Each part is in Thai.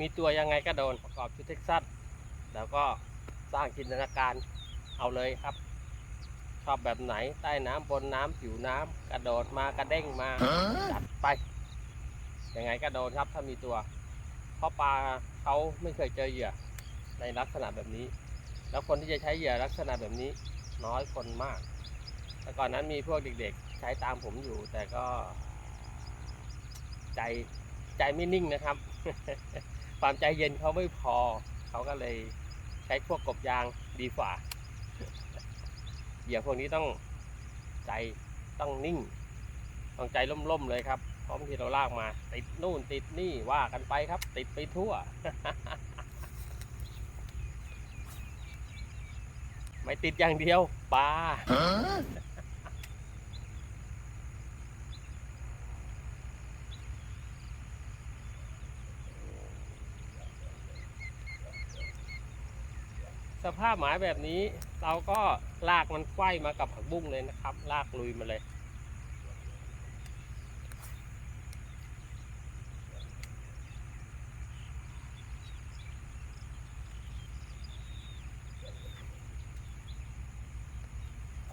มีตัวยังไงก็โดนประกอบชุดเท็กซัสแล้วก็สร้างจินตนาการเอาเลยครับ ชอบแบบไหนใต้น้ำบนน้ำผิวน้ำกระโดดมากระเด้งมาจัดไปยังไงก็โดนครับถ้ามีตัวเพราะปลาเขาไม่เคยเจอเหยื่อในลักษณะแบบนี้ แล้วคนที่จะใช้เหยื่อลักษณะแบบนี้น้อยคนมาก แต่ก่อนนั้นมีพวกเด็กๆ ใช้ตามผมอยู่ แต่ก็ ใจใจไม่นิ่งนะครับ ความใจเย็นเขาไม่พอ เขาก็เลยใช้พวกกบยางดีฝ่า เหยื่อพวกนี้ต้องใจต้องนิ่ง ต้องใจล่มๆเลยครับเพราะบางทีเราลากมา ติดนู่นติดนี่ว่ากันไปครับ ติดไปทั่ว ไม่ติดอย่างเดียวปลา สภาพหมายแบบนี้ เราก็ลากมันไกว้มากับผักบุ้งเลยนะครับ ลากลุยมาเลย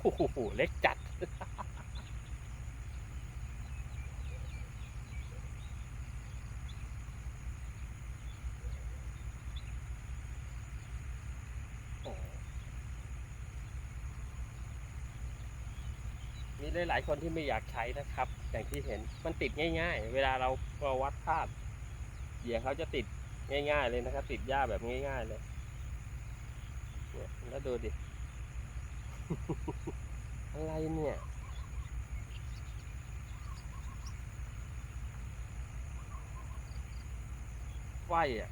โอ้โห เล็กจัด โอ้ มีหลายๆคนที่ไม่อยากใช้นะครับ อย่างที่เห็นมันติดง่าย ๆ เวลาเราเราวัดภาพเหยื่อเขาจะติดง่าย ๆ เลยนะครับ ติดหญ้าแบบง่ายๆเลยเนี่ยแล้วดูดิ อะไรเนี่ยไฟอะ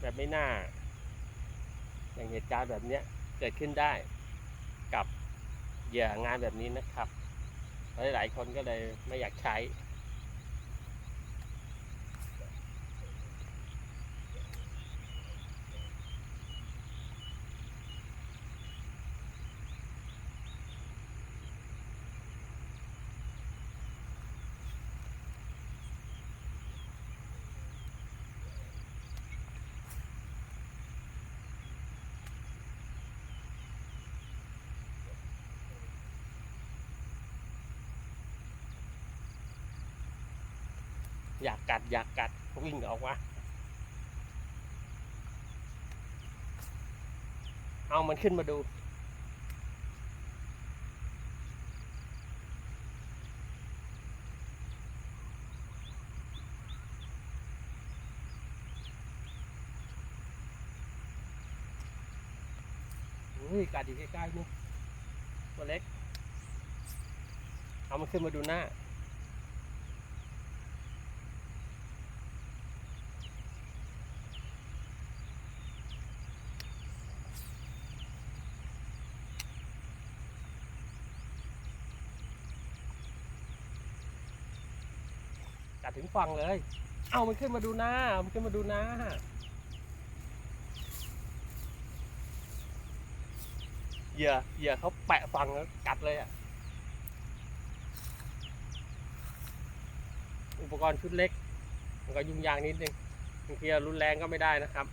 แบบไม่น่า อย่างเหตุการณ์แบบเนี้ยเกิดขึ้นได้กับ เหยื่องานแบบนี้นะครับหลายๆคนก็เลยไม่อยากใช้ อยากกัดอยากกัดวิ่งออกมาเอามันขึ้นมาดูอุ้ยกัดอยู่ใกล้ๆนี่ตัวเล็ก เอามันขึ้นมาดูหน้า ถึงฝั่งเลย เอามันขึ้นมาดูหน้า มันขึ้นมาดูหน้า เหยื่อเหยื่อเขาแปะฝั่งแล้วกัดเลยอะ อุปกรณ์ชุดเล็ก มันก็ยุ่งยากนิดนึงบางทีรุนแรงก็ไม่ได้นะครับ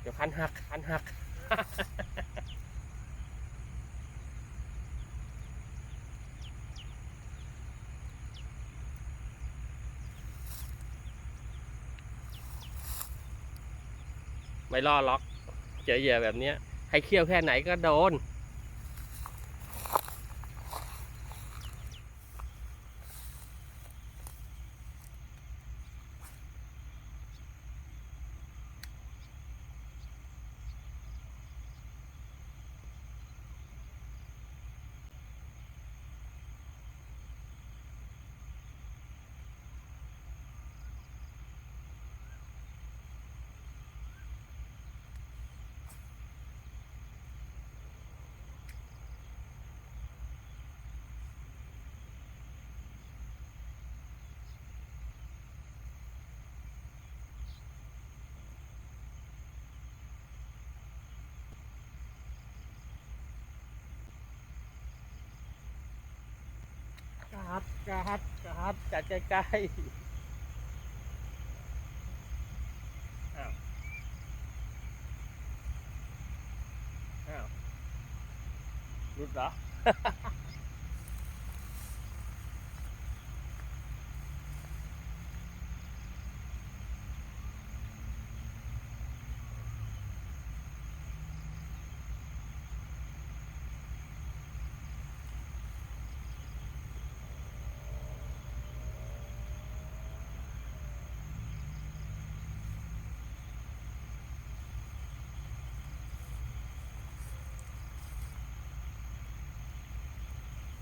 เดี๋ยวคันหักคันหัก ล่อล็อกเจอเหยื่อแบบเนี้ยให้เคี่ยวแค่ไหนก็โดน ฮัดกะฮัดกระฮัดจัดใกล้ๆอ้าวอ้าวรุดเหรอ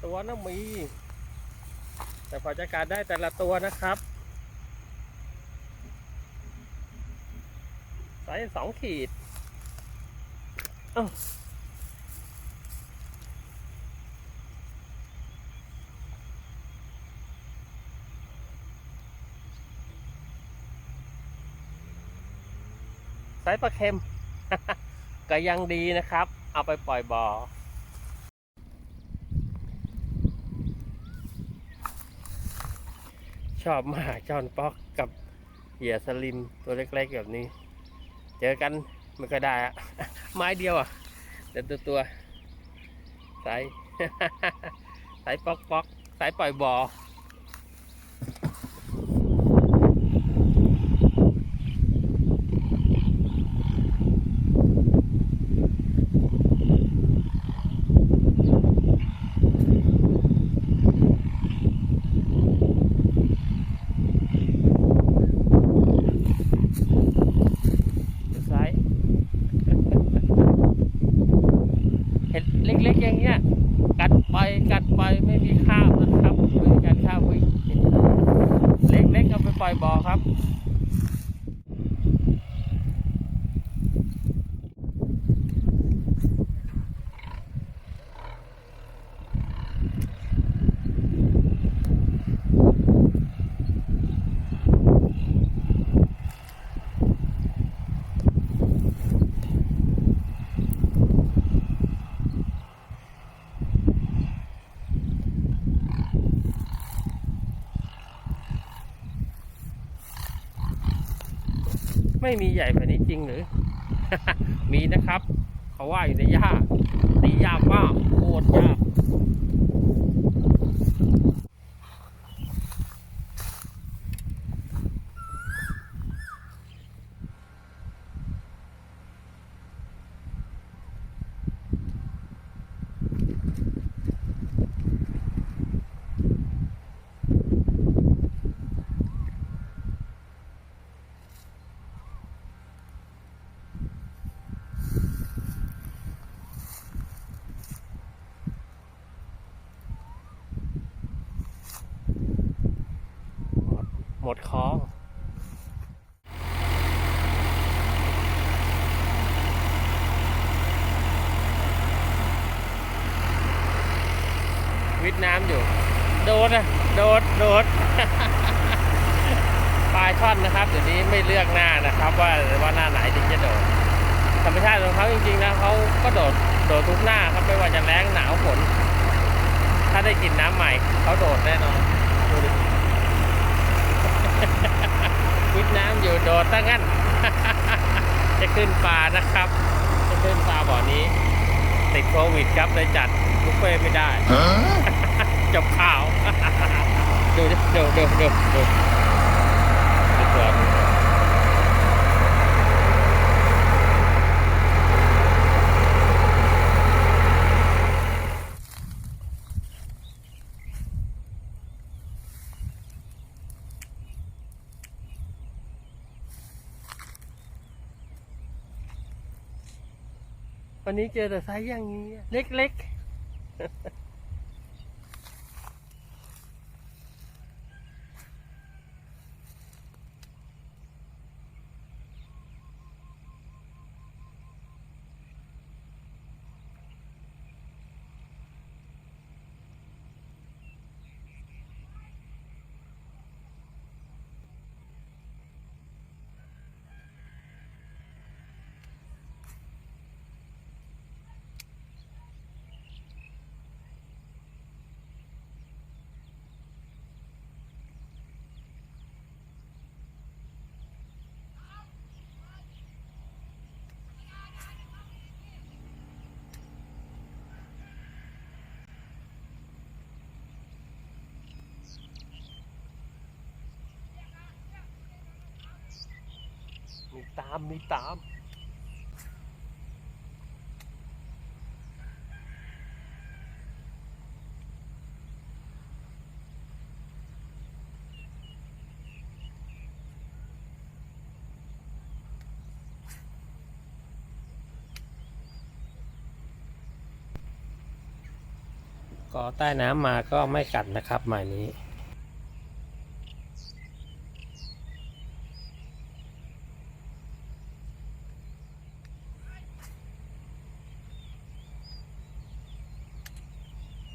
ตัวน่ะมี แต่พอจะการได้แต่ละตัวนะครับไซส์สองขีดอ้าไซส์ปลาเค็ม ก็ยังดีนะครับ เอาไปปล่อยบ่อ ชอบมากจอนป๊อกกับเหยื่อสลิมตัวเล็กๆแบบนี้ เจอกันมันก็ได้อะไม้เดียวอะเดินตัวตัวสายสายป๊อกป๊อกสายปล่อยบอสาย เห็ดเล็กๆอย่างเงี้ย กัดไปกัดไปไม่มีข้าวนะครับไม่มีการข้าววิ่งเล็กๆเอาไปปล่อยบ่อ ครับ ไม่มีใหญ่แบบนี้จริงหรือ มีนะครับ เขาว่าอยู่ในหญ้าตียากมากโคตรยาก หมดคลองวิทย์น้ำอยู่ โดดอะโดดโดดปลายช่อนนะครับเดี๋ยวนี้ไม่เลือกหน้านะครับ ว่าว่าหน้าไหนถึงจะโดดธรรมชาติของเขาจริงๆแล้วเขาก็โดดโดดทุกหน้าครับไม่ว่าจะแรงหนาวฝนถ้าได้กินน้ำใหม่เขาโดดแน่นอนดูดิ วิดน้ำอยู่โดดตั้งงั้น จะขึ้นปลานะครับ จะขึ้นปลาบ่อนี้ ติดโควิดครับเลยจัดบุฟเฟ่ไม่ได้ จบข่าว ดูดิดูดูดูดูดูตัว วันนี้เจอแต่ไซส์อย่างนี้ เล็กๆ ตามมีตาม ก็ใต้น้ำมาก็ไม่กัดนะครับหมายนี้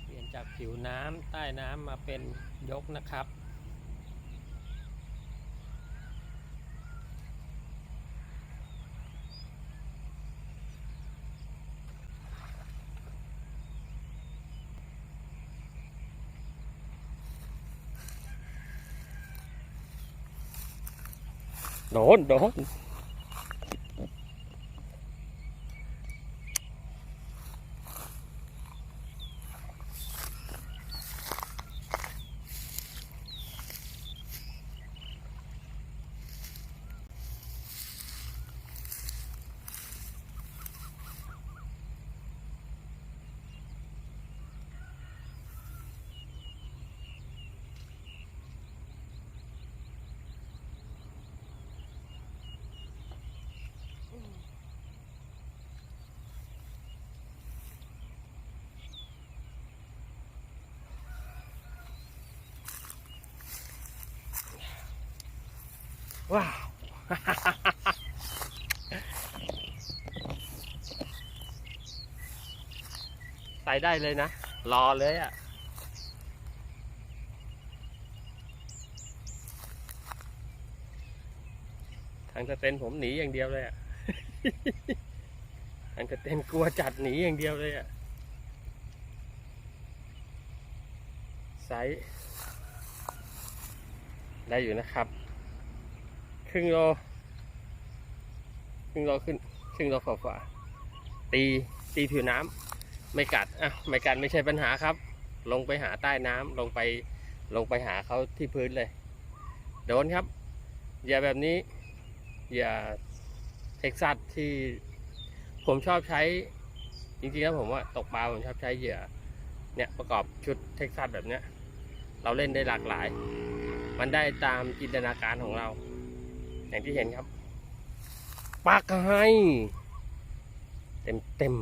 เปลี่ยน จากผิวน้ำใต้น้ำมาเป็นยกนะครับ โดน โดน ว้าวใส่ได้เลยนะ รอเลยอะ่ะทางสเตนผมหนีอย่างเดียวเลยอะ่ะทางสเตนกลัวจัดหนีอย่างเดียวเลยอะ่ะไซส์ได้อยู่นะครับ ครึ่งโลครึ่งโลขึ้นครึ่งโลฝ่าฝ่าตีตีผิวน้ำไม่กัดอะไม่กัดไม่ใช่ปัญหาครับ ลงไปหาใต้น้ำลงไปลงไปหาเขาที่พื้นเลยโดนครับ อย่าแบบนี้ อย่าเท็กซัสที่ผมชอบใช้ จริงๆแล้วผมว่าตกปลาผมชอบใช้เหยื่อเนี่ยประกอบชุดเท็กซัสแบบเนี้ย เราเล่นได้หลากหลาย มันได้ตามจินตนาการของเรา อย่างที่เห็นครับปักให้ เต็มเต็ม